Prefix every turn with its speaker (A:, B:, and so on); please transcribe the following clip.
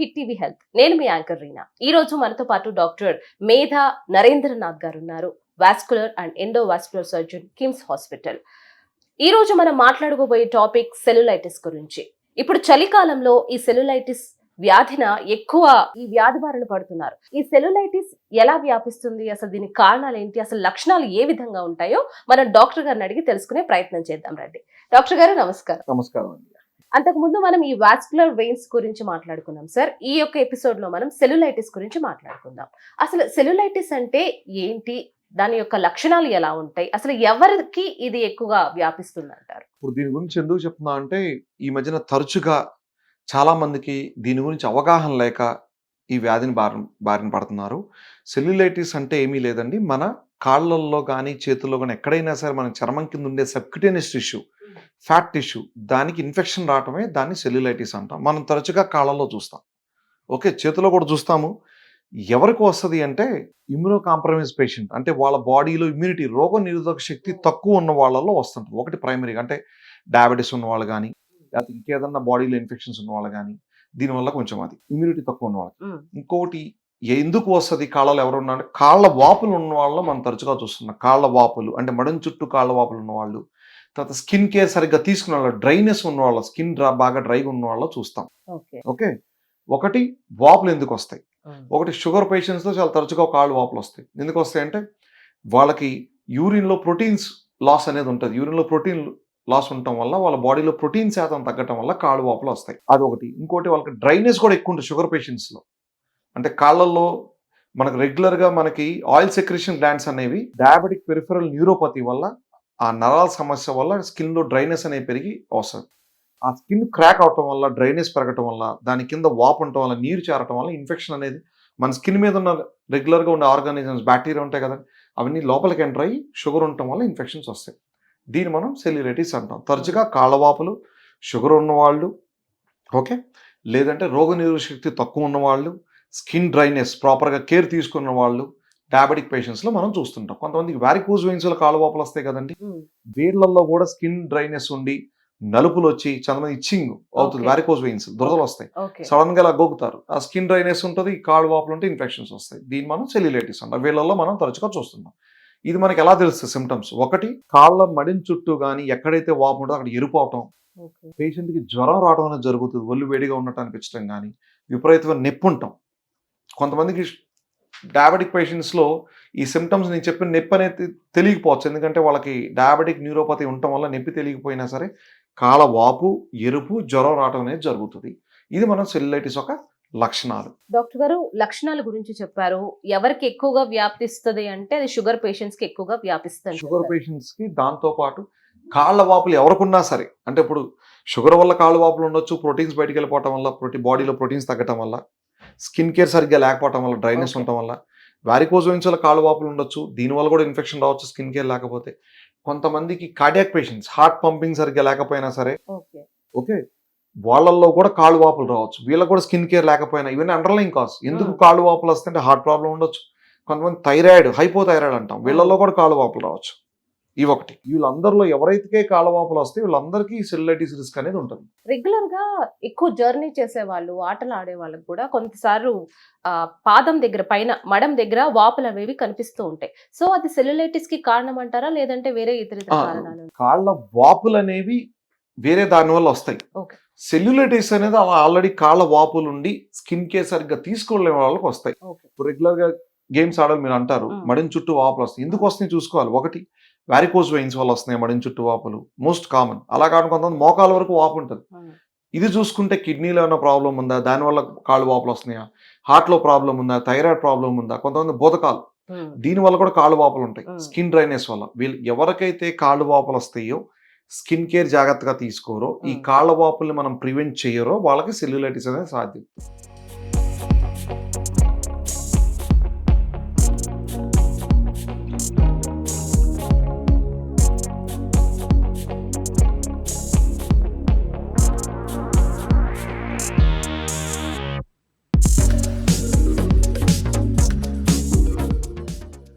A: Hit TV health. నేను మీ anchor Reena. ఈ రోజు మనతో పాటు డాక్టర్ మేధా నరేంద్రనాథ్ గారు ఉన్నారు. Vascular and endovascular surgeon KIMS hospital. ఈ రోజు మనం మాట్లాడుకోబోయే టాపిక్ సెల్యులైటిస్ గురించి. ఇప్పుడు చలికాలంలో ఈ సెల్యులైటిస్ వ్యాధిన ఎక్కువ ఈ వ్యాధి బారిన పడుతున్నారు. ఈ సెల్యులైటిస్ ఎలా వ్యాపిస్తుంది? అసలు దీనికి కారణాలు ఏంటి? అసలు లక్షణాలు ఏ విధంగా ఉంటాయో మనం డాక్టర్ గారిని అడిగి తెలుసుకునే ప్రయత్నం చేద్దాం రండి. డాక్టర్ గారు నమస్కారం.
B: నమస్కారం అండి.
A: అంతకుముందు మనం ఈ వాస్కులర్ వెయిన్స్ గురించి మాట్లాడుకున్నాం సార్. ఈ యొక్క ఎపిసోడ్లో మనం సెల్యులైటిస్ గురించి మాట్లాడుకుందాం. అసలు సెల్యులైటిస్ అంటే ఏంటి? దాని యొక్క లక్షణాలు ఎలా ఉంటాయి? అసలు ఎవరికి ఇది ఎక్కువగా వ్యాపిస్తుంది అంటారు
B: ఇప్పుడు దీని గురించి ఎందుకు చెప్తున్నా అంటే ఈ మధ్యన తరచుగా చాలా మందికి దీని గురించి అవగాహన లేక ఈ వ్యాధిని బారిన బారిన పడుతున్నారు. సెల్యులైటిస్ అంటే ఏమీ లేదండి. మన కాళ్ళల్లో కానీ చేతుల్లో కానీ ఎక్కడైనా సరే మన చర్మం కింద ఉండే సబ్క్యూటేనియస్ టిష్యూ ఫ్యాట్ టిష్యూ దానికి ఇన్ఫెక్షన్ రావటమే దాన్ని సెల్యులైటిస్ అంటాం. మనం తరచుగా కాళ్ళల్లో చూస్తాం. ఓకే చేతిలో కూడా చూస్తాము. ఎవరికి వస్తుంది అంటే ఇమ్యూనో కాంప్రమైజ్ పేషెంట్ అంటే వాళ్ళ బాడీలో ఇమ్యూనిటీ రోగ నిరోధక శక్తి తక్కువ ఉన్న వాళ్ళలో వస్తుంటుంది. ఒకటి ప్రైమరీగా అంటే డయాబెటీస్ ఉన్న వాళ్ళు కానీ లేకపోతే ఇంకేదన్నా బాడీలో ఇన్ఫెక్షన్స్ ఉన్న వాళ్ళు కానీ దీనివల్ల కొంచెం అది ఇమ్యూనిటీ తక్కువ ఉన్న వాళ్ళకి.
A: ఉమ్,
B: ఇంకోటి ఎందుకు వస్తుంది కాళ్ళలో ఎవరు ఉన్నా అంటే కాళ్ళ వాపులు ఉన్న వాళ్ళలో మనం తరచుగా చూస్తున్నాం. కాళ్ళ వాపులు అంటే మడం చుట్టూ కాళ్ళ వాపులు ఉన్న వాళ్ళు తర్వాత స్కిన్ కేర్ సరిగ్గా తీసుకున్న వాళ్ళు డ్రైనెస్ ఉన్న వాళ్ళ స్కిన్ బాగా డ్రైగా ఉన్న వాళ్ళలో చూస్తాం.
A: ఓకే.
B: ఓకే? ఒకటి వాపులు ఎందుకు వస్తాయి? ఒకటి షుగర్ పేషెంట్స్లో చాలా తరచుగా కాళ్ళు వాపులు వస్తాయి. ఎందుకు వస్తాయి అంటే వాళ్ళకి యూరిన్లో ప్రోటీన్స్ లాస్ అనేది ఉంటుంది. యూరిన్లో ప్రోటీన్ లాస్ ఉండటం వల్ల వాళ్ళ బాడీలో ప్రోటీన్ శాతం తగ్గటం వల్ల కాళ్ళు వాపులు వస్తాయి. అదొకటి ఇంకోటి వాళ్ళకి డ్రైనెస్ కూడా ఎక్కువ ఉంటుంది షుగర్ పేషెంట్స్లో. అంటే కాళ్ళల్లో మనకు రెగ్యులర్గా మనకి ఆయిల్ సెక్రేషన్ గ్లాండ్స్ అనేవి డయాబెటిక్ పెరిఫరల్ న్యూరోపతి వల్ల ఆ నరాల సమస్య వల్ల స్కిన్లో డ్రైనెస్ అనేది పెరిగి వస్తుంది ఆ స్కిన్ క్రాక్ అవటం వల్ల డ్రైనేజ్ పెరగటం వల్ల దాని కింద వాపు ఉండటం వల్ల నీరు చేరటం వల్ల ఇన్ఫెక్షన్ అనేది మన స్కిన్ మీద ఉన్న రెగ్యులర్గా ఉండే ఆర్గానిజమ్స్ బ్యాక్టీరియా ఉంటాయి కదా అవన్నీ లోపలికి ఎంటర్ అయ్యి షుగర్ ఉండటం వల్ల ఇన్ఫెక్షన్స్ వస్తాయి. దీన్ని మనం సెల్యులైటిస్ అంటాం. తరచుగా కాళ్ళవాపులు షుగర్ ఉన్నవాళ్ళు ఓకే? లేదంటే రోగ శక్తి తక్కువ ఉన్నవాళ్ళు స్కిన్ డ్రైనెస్ ప్రాపర్గా కేర్ తీసుకున్న వాళ్ళు డయాబెటిక్ పేషెంట్స్లో మనం చూస్తుంటాం. కొంతమందికి వ్యారికోజ్ వెయిన్స్లో కాళ్ళవాపులు వస్తాయి కదండి. వేర్లలో కూడా స్కిన్ డ్రైనెస్ ఉండి నలుపులు వచ్చి చాలా ఇచ్చింగ్ అవుతుంది. వ్యారికోజ్ వెయిన్స్ దురదలు వస్తాయి. సడన్గా ఇలా గోకుతారు. ఆ స్కిన్ డ్రైనెస్ ఉంటుంది కాళ్ళు వాపులు ఉంటే ఇన్ఫెక్షన్స్ వస్తాయి. దీన్ని మనం సెల్యులైటిస్ అంటాం. వీళ్ళల్లో మనం తరచుగా చూస్తున్నాం ఇది మనకి ఎలా తెలుస్తుంది సిమ్టమ్స్ ఒకటి కాళ్ళ మడిన్ చుట్టూ కానీ ఎక్కడైతే వాపు ఉంటుందో అక్కడ ఎరుపు అవటం.
A: ఓకే.
B: పేషెంట్కి జ్వరం రావడం అనేది జరుగుతుంది. ఒళ్ళు వేడిగా ఉన్నట్టు అనిపించడం కానీ విపరీతమైన నొప్పి ఉంటాం కొంతమందికి డయాబెటిక్ పేషెంట్స్లో ఈ సిమ్టమ్స్ నేను చెప్పిన నొప్పి అనేది తెలియకపోవచ్చు. ఎందుకంటే వాళ్ళకి డయాబెటిక్ న్యూరోపతి ఉండటం వల్ల నొప్పి తెలియకపోయినా సరే కాళ్ళ వాపు ఎరుపు జ్వరం రావడం అనేది జరుగుతుంది. ఇది మనం సెల్యులైటిస్ ఒక లక్షణాలు.
A: డాక్టర్ గారు లక్షణాల గురించి చెప్పారు. ఎవరికి ఎక్కువగా వ్యాపిస్తుంది అంటే అది షుగర్ పేషెంట్స్కి ఎక్కువగా వ్యాపిస్తుంది
B: షుగర్ పేషెంట్స్కి దాంతో పాటు కాళ్ళ వాపులు ఎవరికున్నా సరే అంటే ఇప్పుడు షుగర్ వల్ల కాళ్ళ వాపులు ఉండొచ్చు ప్రోటీన్స్ బయటికి వెళ్ళిపోవటం వల్ల ప్రోటీన్ బాడీలో ప్రోటీన్స్ తగ్గటం వల్ల స్కిన్ కేర్ సరిగ్గా లేకపోవటం వల్ల డ్రైనెస్. ఉండటం వల్ల వారికోజ్ వల్ల కాళ్ళ వాపులు ఉండొచ్చు దీనివల్ల కూడా ఇన్ఫెక్షన్ రావచ్చు స్కిన్ కేర్ లేకపోతే. కొంతమందికి కార్డియాక్ పేషెంట్స్ హార్ట్ పంపింగ్ సరిగ్గా లేకపోయినా సరే
A: ఓకే.
B: వాళ్ళల్లో కూడా కాళ్ళు వాపులు రావచ్చు. వీళ్ళకి కూడా స్కిన్ కేర్ లేకపోయినా ఇవన్నీ అండర్లైన్ కాజ్. ఎందుకు. కాళ్ళు వాపులు వస్తుంటే హార్ట్ ప్రాబ్లం ఉండొచ్చు? కొంతమంది థైరాయిడ్ హైపోథైరాయిడ్ అంటాం. వీళ్ళల్లో కూడా కాళ్ళు వాపులు రావచ్చు. ఇవి ఒకటి. వీళ్ళందరిలో ఎవరైతే కాళ్ళ వాపులు వస్తే వీళ్ళందరికీ సెల్యులైటిస్ రిస్క్ అనేది ఉంటుంది.
A: రెగ్యులర్గా ఎక్కువ జర్నీ చేసే వాళ్ళు ఆటలు ఆడే వాళ్ళకి కూడా కొంతసార్లు ఆ, పాదం దగ్గర పైన మడం దగ్గర వాపులు అనేవి కనిపిస్తూ ఉంటాయి. సో అది సెల్యులైటిస్కి కారణం అంటారా లేదంటే వేరే ఇతర కారణాలు?
B: కాళ్ళ వాపులు అనేవి వేరే దాని వల్ల వస్తాయి. సెల్యులైటిస్ అనేది అలా ఆల్రెడీ కాళ్ళ వాపులు ఉండి స్కిన్ కేర్ సరిగ్గా తీసుకోలేని వాళ్ళకి వస్తాయి. రెగ్యులర్గా గేమ్స్ ఆడాలి మీరు అంటారు. మడిన చుట్టూ వాపులు వస్తాయి. ఎందుకు వస్తాయి చూసుకోవాలి? ఒకటి వారికోజ్ వెయిన్స్ వల్ల వస్తున్నాయి మడిన చుట్టూ వాపులు. మోస్ట్ కామన్ అలా కాకుండా కొంతమంది మోకాల వరకు వాపు ఉంటుంది. ఇది చూసుకుంటే కిడ్నీలో ఏమైనా ప్రాబ్లం ఉందా? దానివల్ల కాళ్ళు వాపులు వస్తున్నాయా? హార్ట్లో ప్రాబ్లం ఉందా? థైరాయిడ్ ప్రాబ్లం ఉందా? కొంతమంది బోధకాలు. దీని వల్ల కూడా కాళ్ళు వాపులు ఉంటాయి. స్కిన్ డ్రైనెస్ వల్ల. వీళ్ళు ఎవరికైతే కాళ్ళు వాపులు వస్తాయో స్కిన్ కేర్ జాగ్రత్తగా తీసుకోరో ఈ. కాళ్ళ వాపుల్ని మనం ప్రివెంట్ చేయరో వాళ్ళకి సెల్యులైటిస్ అనేది సాధ్యం.